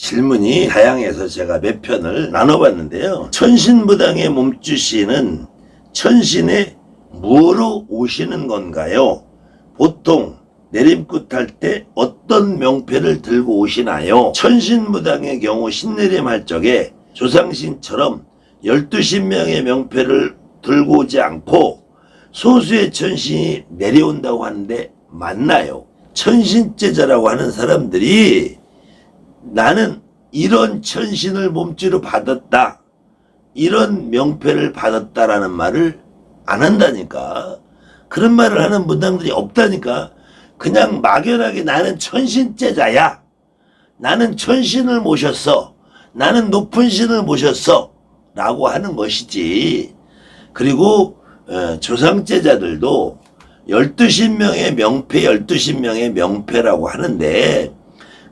질문이 다양해서 제가 몇 편을 나눠봤는데요. 천신무당의 몸주시는 천신에 무엇으로 오시는 건가요? 보통 내림굿 할 때 어떤 명패를 들고 오시나요? 천신무당의 경우 신내림 할 적에 조상신처럼 12신명의 명패를 들고 오지 않고 소수의 천신이 내려온다고 하는데 맞나요? 천신제자라고 하는 사람들이 나는 이런 천신을 몸주로 받았다. 이런 명패를 받았다라는 말을 안 한다니까. 그런 말을 하는 무당들이 없다니까. 그냥 막연하게 나는 천신제자야. 나는 천신을 모셨어. 나는 높은 신을 모셨어. 라고 하는 것이지. 그리고 어, 조상제자들도 12신명의 명패, 12신명의 명패라고 하는데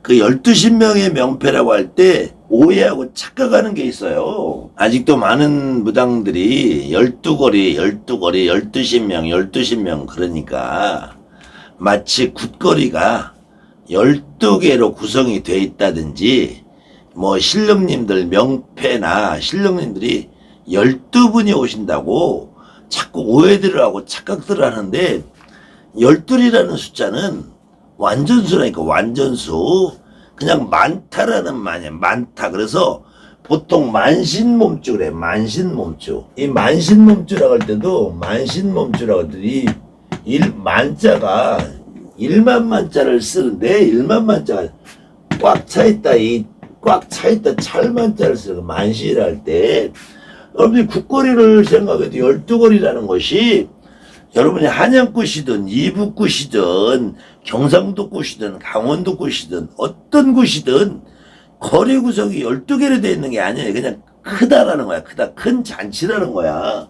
그 12신명의 명패라고 할 때 오해하고 착각하는 게 있어요. 아직도 많은 무당들이 12거리, 12거리, 12신명, 12신명 그러니까 마치 굿거리가 12개로 구성이 돼 있다든지 뭐 신령님들 명패나 신령님들이 12분이 오신다고 자꾸 오해들을 하고 착각들을 하는데 12이라는 숫자는 완전수라니까 완전수. 그냥 많다라는 말이야 많다 그래서 보통 만신몸주 그래 만신몸주 이 만신몸주라고 할 때도 만신몸주라고 하더니 일 만자가 일만 만자를 쓰는데 일만 만자가 꽉 차있다 이 꽉 차있다 찰만자를 쓰는 만시라 할 때. 여러분이 국거리를 생각해도 열두거리라는 것이 여러분이 한양굿이든 이북굿이든 경상도굿이든 강원도굿이든 어떤 굿이든 거리 구성이 12개로 되어 있는 게 아니에요. 그냥 크다라는 거야. 크다. 큰 잔치라는 거야.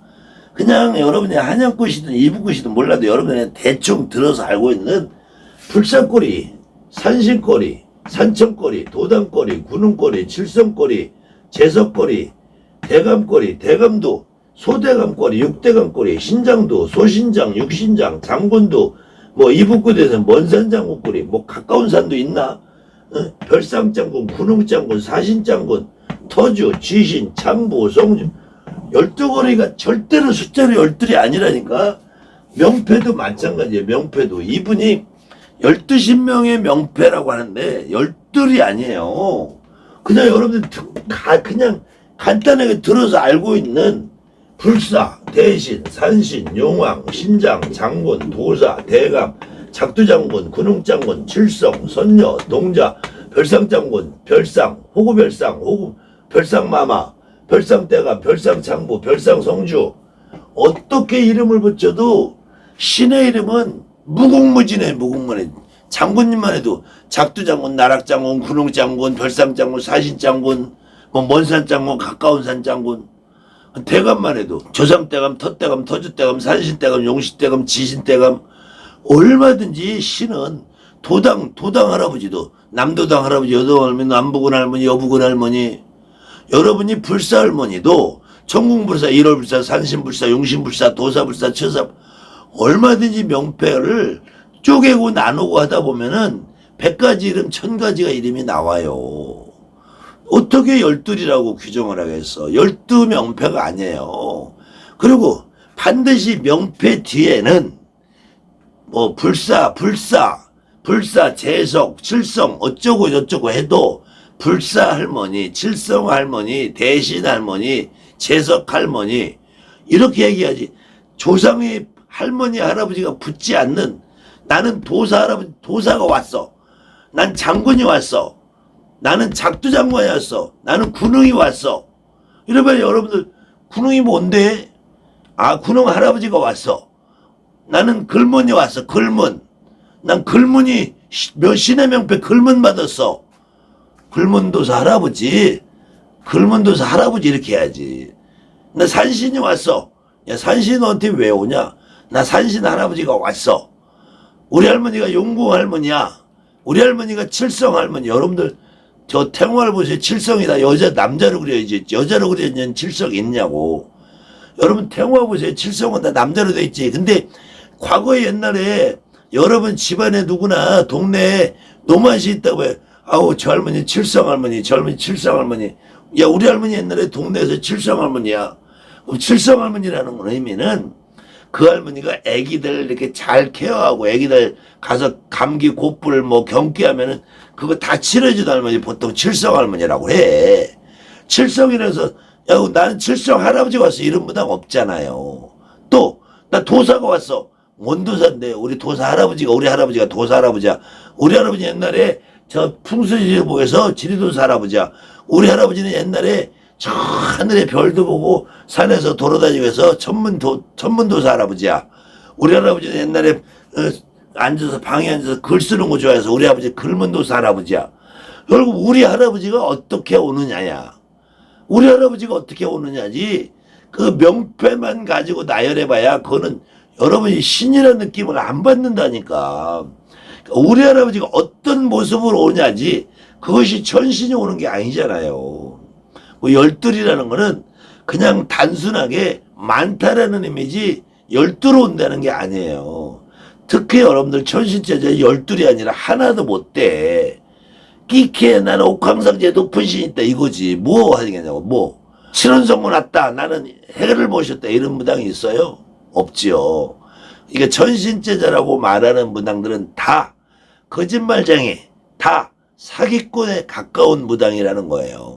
그냥 여러분이 한양굿이든 이북굿이든 몰라도 여러분이 대충 들어서 알고 있는 불산꼬리, 산신꼬리, 산청꼬리, 도당꼬리, 구능꼬리, 칠성꼬리, 제석꼬리, 대감꼬리, 대감도, 소대감꼬리, 육대감꼬리, 신장도, 소신장, 육신장, 장군도, 뭐 이북구대에서 먼산장군꼬리, 뭐 가까운 산도 있나? 어? 별상장군, 구능장군, 사신장군, 터주, 지신, 참부, 성주, 열두 거리가 절대로 숫자로 열둘이 아니라니까. 명패도 마찬가지예요. 명패도 이분이 열두 신명의 명패라고 하는데 열둘이 아니에요. 그냥 여러분들 듣- 가 그냥 간단하게 들어서 알고 있는 불사, 대신, 산신, 용왕, 신장, 장군, 도사, 대감, 작두장군, 군웅장군, 칠성, 선녀, 동자, 별상장군, 별상, 호구별상, 호구, 별상마마, 별상대감, 별상창부, 별상성주. 어떻게 이름을 붙여도 신의 이름은 무궁무진해 무궁무진해. 장군님만 해도 작두장군, 나락장군, 군웅장군, 별상장군, 사신장군, 뭐 먼산장군, 가까운 산장군 대감만 해도 조상대감, 텄대감, 터주대감, 산신대감, 용신대감, 지신대감 얼마든지 신은 도당 도당 할아버지도 남도당 할아버지, 여도당 할머니, 남부군 할머니, 여부군 할머니 여러분이 불사 할머니도 천궁불사, 일월불사, 산신불사, 용신불사, 도사불사, 처사 얼마든지 명패를 쪼개고 나누고 하다 보면은 백 가지 이름, 천 가지가 이름이 나와요. 어떻게 열둘이라고 규정을 하겠어? 열두 명패가 아니에요. 그리고 반드시 명패 뒤에는 뭐 불사, 불사, 불사, 재석, 칠성 어쩌고 저쩌고 해도 불사 할머니, 칠성 할머니, 대신 할머니, 재석 할머니 이렇게 얘기하지. 조상의 할머니, 할아버지가 붙지 않는 나는 도사 할아버지, 도사가 왔어. 난 장군이 왔어. 나는 작두장관이 왔어. 나는 군웅이 왔어. 이러면 여러분들 군웅이 뭔데? 아 군웅 할아버지가 왔어. 나는 글문이 왔어. 글문. 난 글문이 시- 몇 신의 명패 글문 받았어. 글문도사 할아버지. 글문도사 할아버지 이렇게 해야지. 나 산신이 왔어. 야 산신 너한테 왜 오냐? 나 산신 할아버지가 왔어. 우리 할머니가 용궁 할머니야. 우리 할머니가 칠성 할머니. 여러분들 저 태몽할 보세요. 칠성이다. 여자 남자로 그려야지. 여자로 그려야지 칠성 있냐고. 여러분 태몽해 보세요. 칠성은 다 남자로 돼 있지. 근데 과거에 옛날에 여러분 집안에 누구나 동네에 노맛이 있다고 해. 아우 저 할머니 칠성 할머니 저 할머니 칠성 할머니 야 우리 할머니 옛날에 동네에서 칠성 할머니야 그럼 칠성 할머니라는 건 의미는 그 할머니가 애기들 이렇게 잘 케어하고 애기들 가서 감기 곧불 뭐 경기 하면은 그거 다 치료해주는 할머니 보통 칠성 할머니라고 해. 칠성이라서 야 나는 칠성 할아버지 왔어 이런 무당 없잖아요. 또 나 도사가 왔어. 원 도사인데 우리 도사 할아버지가 우리 할아버지가 도사 할아버지야. 우리 할아버지 옛날에 저 풍수지보에서 지리도사 할아버지야. 우리 할아버지는 옛날에 저 하늘에 별도 보고 산에서 돌아다니면서 천문도 천문도사 할아버지야. 우리 할아버지는 옛날에 어, 앉아서 방에 앉아서 글 쓰는 거 좋아해서 우리 아버지 글문도사 할아버지야. 결국 우리 할아버지가 어떻게 오느냐야. 우리 할아버지가 어떻게 오느냐지. 그 명패만 가지고 나열해봐야 그거는 여러분이 신이라는 느낌을 안 받는다니까. 우리 할아버지가 어떤 모습으로 오냐지 그것이 천신이 오는 게 아니잖아요. 뭐 열둘이라는 거는 그냥 단순하게 많다라는 이미지 열두로 온다는 게 아니에요 특히 여러분들 천신제자 열둘이 아니라 하나도 못 돼. 끼케 나는 옥황상제 높은 신 있다 이거지. 뭐 하겠냐고 뭐. 칠원성문 왔다 나는 해를 모셨다 이런 무당이 있어요? 없지요. 이게 천신제자라고 말하는 무당들은 다 거짓말쟁이 다 사기꾼에 가까운 무당이라는 거예요